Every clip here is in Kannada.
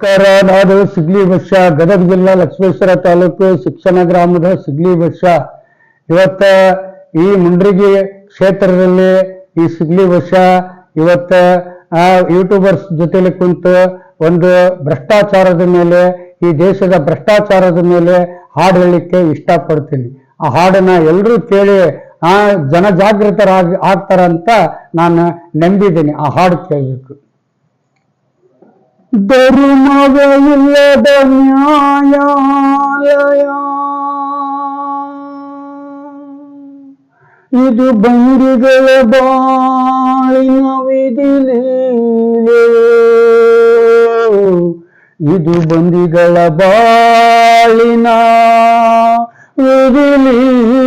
ನಮಸ್ಕಾರ, ನಾನು ಸಿಗ್ಲಿ ವರ್ಷ ಗದಗ ಜಿಲ್ಲಾ ಲಕ್ಷ್ಮೇಶ್ವರ ತಾಲೂಕು ಶಿಕ್ಷಣ ಗ್ರಾಮದ ಸಿಗ್ಲಿ ವರ್ಷ ಇವತ್ತ ಈ ಮುಂಡ್ರಿಗಿ ಕ್ಷೇತ್ರದಲ್ಲಿ ಈ ಸಿಗ್ಲಿ ವರ್ಷ ಇವತ್ತ, ಆ ಯೂಟ್ಯೂಬರ್ಸ್ ಜೊತೆಲಿ ಕುಂತು ಒಂದು ಭ್ರಷ್ಟಾಚಾರದ ಮೇಲೆ, ಈ ದೇಶದ ಭ್ರಷ್ಟಾಚಾರದ ಮೇಲೆ ಹಾಡು ಹೇಳಲಿಕ್ಕೆ ಇಷ್ಟಪಡ್ತೀನಿ. ಆ ಹಾಡನ್ನ ಎಲ್ಲರೂ ಕೇಳಿ, ಆ ಜನಜಾಗೃತರಾಗಿ ಆಗ್ತಾರಂತ ನಾನು ನಂಬಿದ್ದೀನಿ. ಆ ಹಾಡು ಕೇಳಬೇಕು. ಧರ್ಮವಿಲ್ಲದ ನ್ಯಾಯಾಲಯ ಇದು ಬಂದಿಗಳ ಬಾಳಿನ ವಿಧಿಲೀಲೆ ಇದು ಬಂದಿಗಳ ಬಾಳಿನ ವಿಧಿಲೀಲೆ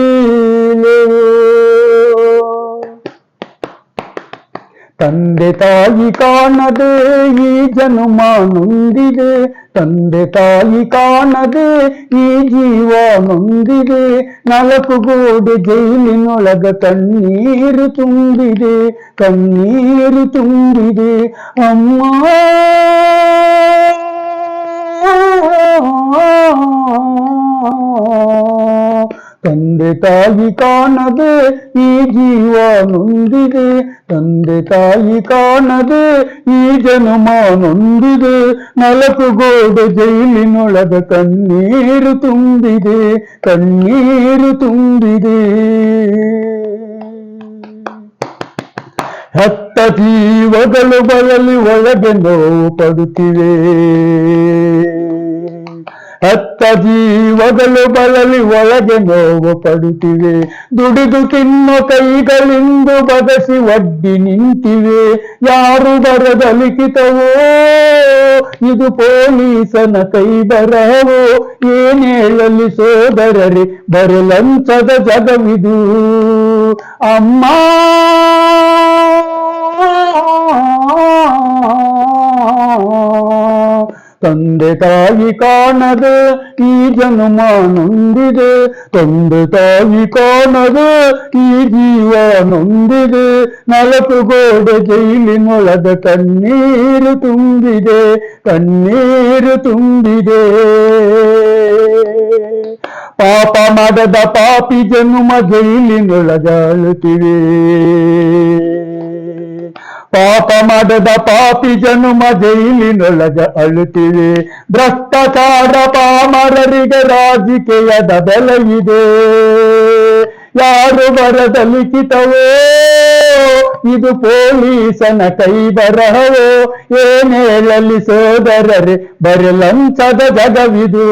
ತಂದೆ ತಾಯಿ ಕಾಣದೆ ಈ ಜನ್ಮ ನೊಂದಿದೆ ತಂದೆ ತಾಯಿ ಕಾಣದೆ ಈ ಜೀವ ನೊಂದಿದೆ ನಾಲ್ಕು ಗೋಡೆ ಜೈಲಿನೊಳಗ ಕಣ್ಣೀರು ತುಂಬಿದೆ ಕಣ್ಣೀರು ತುಂಬಿದೆ ಅಮ್ಮ ತಂದೆ ತಾಯಿ ಕಾಣದೆ ಈ ಜೀವ ನೊಂದಿದೆ ತಂದೆ ತಾಯಿ ಕಾಣದೆ ಈ ಜನ್ಮ ನೊಂದಿದೆ ನಾಲ್ಕು ಗೋಡೆ ಜೈಲಿನೊಳಗ ಕಣ್ಣೀರು ತುಂಬಿದೆ ಕಣ್ಣೀರು ತುಂಬಿದೆ ಹತ್ತ ಜೀವಗಳು ಬಳಲಿ ಒಳಗೆ ನೋವು ಪಡುತ್ತಿವೆ ಹತ್ತ ಜೀವಗಳು ಬಳಲಿ ಒಳಗೆ ನೋವು ಪಡುತ್ತಿವೆ. ದುಡಿದು ತಿನ್ನೋ ಕೈಗಳಿಂದು ಬದಸಿ ಒಡ್ಡಿ ನಿಂತಿವೆ. ಯಾರು ಬರದ ಲಿಖಿತವೋ, ಇದು ಪೊಲೀಸನ ಕೈ ಬರವೋ ಏನೇಳಲಿ ಸೋದರರಿ ಬರಲಂಚದ ಜಗವಿದು. ಅಮ್ಮ! ತಂದೆ ತಾಯಿ ಕಾಣದೆ ಈ ಜನ್ಮ ನೊಂದಿದೆ ತಂದೆ ತಾಯಿ ಕಾಣದೆ ಈ ಜೀವ ನೊಂದಿದೆ ನಾಲ್ಕು ಗೋಡೆ ಜೈಲಿನೊಳಗ ಕಣ್ಣೀರು ತುಂಬಿದೆ ಕಣ್ಣೀರು ತುಂಬಿದೆ ಪಾಪ ಮಾಡದ ಪಾಪಿ ಜನ್ಮ ಜೈಲಿನೊಳಗ ಅಳುತ್ತಿವೆ ಪಾಪ ಮಾಡದ ಪಾಪಿ ಜನುಮ ಜೈಲಿನೊಳಗ ಅಳುತ್ತಿವೆ ಭ್ರಷ್ಟಾಚಾರ ಪಾಮರರಿಗೆ ರಾಜಕೀಯದ ಬೆಲೆ ಇದೆ. ಯಾರು ಬರದ ಲಿಖಿತವೋ ಇದು ಪೊಲೀಸನ ಕೈ ಬರಹವೋ ಏನೇಳಲಿ ಸೋದರರೆ ಸೋದರರೆ, ಬರಲಂಚದ ಜಗವಿದು.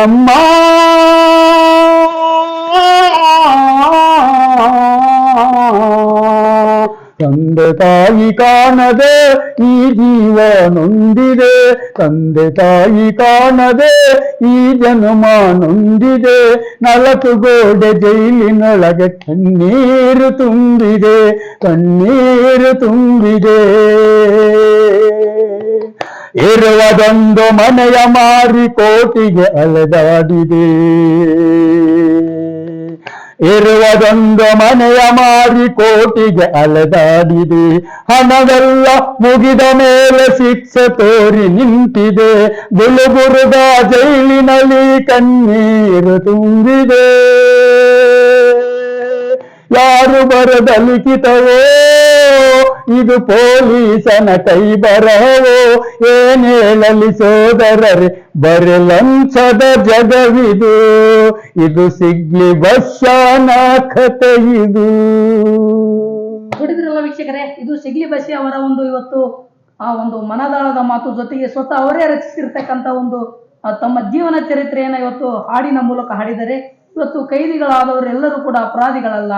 ಅಮ್ಮ! ತಂದೆ ತಾಯಿ ಕಾಣದೆ ಈ ಜೀವ ನೊಂದಿದೆ. ತಂದೆ ತಾಯಿ ಕಾಣದೆ ಈ ಜನ್ಮ ನೊಂದಿದೆ. ನಾಲ್ಕು ಗೋಡೆ ಜೈಲಿನೊಳಗೆ ಕಣ್ಣೀರು ತುಂಬಿದೆ. ಕಣ್ಣೀರು ತುಂಬಿದೆ. ಇರುವುದೊಂದು ಮನೆಯ ಮಾರಿ ಕೋಟಿಗೆ ಅಲೆದಾಡಿದೆ. ಇರುವುದೊಂದು ಮನೆಯ ಮಾರಿ ಕೋಟಿಗೆ ಅಲೆದಾಡಿದೆ. ಹಣವೆಲ್ಲ ಮುಗಿದ ಮೇಲೆ ಶಿಕ್ಷೆ ತೋರಿ ನಿಂತಿದೆ. ಗುಲುಬುರುದ ಜೈಲಿನಲ್ಲಿ ಕಣ್ಣೀರು ತುಂಬಿದೆ. ಯಾರು ಬರದ ಲಿಖಿತವೋ ಇದು ಪೊಲೀಸನ ಕೈ ಬರವೋ ಏನೇಳಲಿ ಸೋದರರೆ? ಬರೆ ಬರಲಂಚದ ಜಗವಿದು. ಇದು ಸಿಗ್ಲಿ ಬಸ್ಸನ ಕತೆ ಇದು. ನೋಡಿದ್ರಲ್ಲ ವೀಕ್ಷಕರೇ, ಇದು ಸಿಗ್ಲಿ ಬಸ್ಸಿ ಅವರ ಒಂದು ಇವತ್ತು, ಆ ಒಂದು ಮನದಾಳದ ಮಾತು ಜೊತೆಗೆ ಸ್ವತಃ ಅವರೇ ರಚಿಸಿರ್ತಕ್ಕಂಥ ಒಂದು ತಮ್ಮ ಜೀವನ ಚರಿತ್ರೆಯನ್ನ ಇವತ್ತು ಹಾಡಿನ ಮೂಲಕ ಹಾಡಿದರೆ, ಇವತ್ತು ಕೈದಿಗಳಾದವರೆಲ್ಲರೂ ಕೂಡ ಅಪರಾಧಿಗಳಲ್ಲ.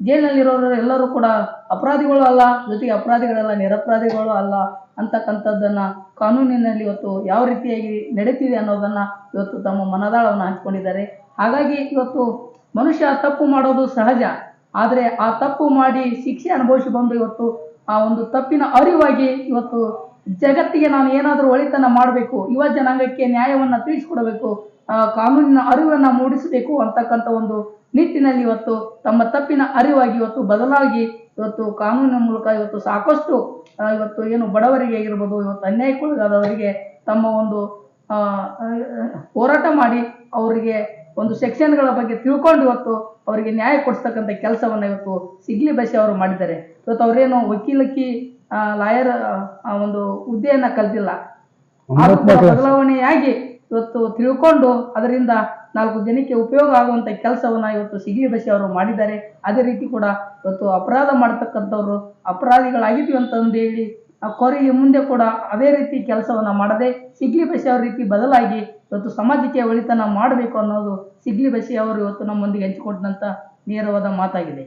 ಜೈಲಿನಲ್ಲಿರೋರು ಎಲ್ಲರೂ ಕೂಡ ಅಪರಾಧಿಗಳು ಅಲ್ಲ, ಜೊತೆಗೆ ಅಪರಾಧಿಗಳಲ್ಲ ನಿರಪರಾಧಿಗಳು ಅಲ್ಲ ಅಂತಕ್ಕಂಥದ್ದನ್ನು ಕಾನೂನಿನಲ್ಲಿ ಇವತ್ತು ಯಾವ ರೀತಿಯಾಗಿ ನಡೀತಿದೆ ಅನ್ನೋದನ್ನ ಇವತ್ತು ತಮ್ಮ ಮನದಾಳವನ್ನು ಹಂಚಿಕೊಂಡಿದ್ದಾರೆ. ಹಾಗಾಗಿ ಇವತ್ತು ಮನುಷ್ಯ ತಪ್ಪು ಮಾಡೋದು ಸಹಜ, ಆದರೆ ಆ ತಪ್ಪು ಮಾಡಿ ಶಿಕ್ಷೆ ಅನುಭವಿಸಿ ಬಂದು ಇವತ್ತು ಆ ಒಂದು ತಪ್ಪಿನ ಅರಿವಾಗಿ ಇವತ್ತು ಜಗತ್ತಿಗೆ ನಾನು ಏನಾದರೂ ಒಳಿತನ ಮಾಡಬೇಕು, ಯುವ ಜನಾಂಗಕ್ಕೆ ನ್ಯಾಯವನ್ನ ತಿಳಿಸಿಕೊಡಬೇಕು ಕಾನೂನಿನ ಅರಿವನ್ನು ಮೂಡಿಸಬೇಕು ಅಂತಕ್ಕಂಥ ಒಂದು ನಿಟ್ಟಿನಲ್ಲಿ ಇವತ್ತು ತಮ್ಮ ತಪ್ಪಿನ ಅರಿವಾಗಿ ಇವತ್ತು ಬದಲಾಗಿ ಇವತ್ತು ಕಾನೂನಿನ ಮೂಲಕ ಇವತ್ತು ಸಾಕಷ್ಟು ಇವತ್ತು ಏನು ಬಡವರಿಗೆ ಆಗಿರ್ಬೋದು ಇವತ್ತು ಅನ್ಯಾಯಕ್ಕೊಳಗಾದವರಿಗೆ ತಮ್ಮ ಒಂದು ಆ, ಆ, ಹೋರಾಟ ಮಾಡಿ ಅವರಿಗೆ ಒಂದು ಸೆಕ್ಷನ್ಗಳ ಬಗ್ಗೆ ತಿಳ್ಕೊಂಡು ಇವತ್ತು ಅವರಿಗೆ ನ್ಯಾಯ ಕೊಡಿಸ್ತಕ್ಕಂಥ ಕೆಲಸವನ್ನು ಇವತ್ತು ಸಿಗ್ಲಿ ಬಸಿ ಅವರು ಮಾಡಿದ್ದಾರೆ. ಇವತ್ತು ಅವರೇನು ವಕೀಲಕ್ಕಿ ಲಾಯರ್ ಒಂದು ಹುದ್ದೆಯನ್ನ ಕಲ್ತಿಲ್ಲ ಬದಲಾವಣೆಯಾಗಿ ಇವತ್ತು ತಿಳ್ಕೊಂಡು ಅದರಿಂದ ನಾಲ್ಕು ಜನಕ್ಕೆ ಉಪಯೋಗ ಆಗುವಂತ ಕೆಲಸವನ್ನ ಇವತ್ತು ಸಿಗ್ಲಿ ಬಸಿ ಅವರು ಮಾಡಿದ್ದಾರೆ. ಅದೇ ರೀತಿ ಕೂಡ ಇವತ್ತು ಅಪರಾಧ ಮಾಡತಕ್ಕಂಥವ್ರು ಅಪರಾಧಿಗಳಾಗಿದ್ವಿ ಅಂತಂದು ಹೇಳಿ, ಆ ಕೊರಿಗೆ ಮುಂದೆ ಕೂಡ ಅದೇ ರೀತಿ ಕೆಲಸವನ್ನ ಮಾಡದೆ ಸಿಗ್ಲಿ ಬಸಿ ಅವ್ರ ರೀತಿ ಬದಲಾಗಿ ಇವತ್ತು ಸಮಾಜಕ್ಕೆ ಒಳಿತನ ಮಾಡಬೇಕು ಅನ್ನೋದು ಸಿಗ್ಲಿ ಬಸಿ ಅವರು ಇವತ್ತು ನಮ್ಮೊಂದಿಗೆ ಹಂಚಿಕೊಂಡಂಥ ನೇರವಾದ ಮಾತಾಗಿದೆ.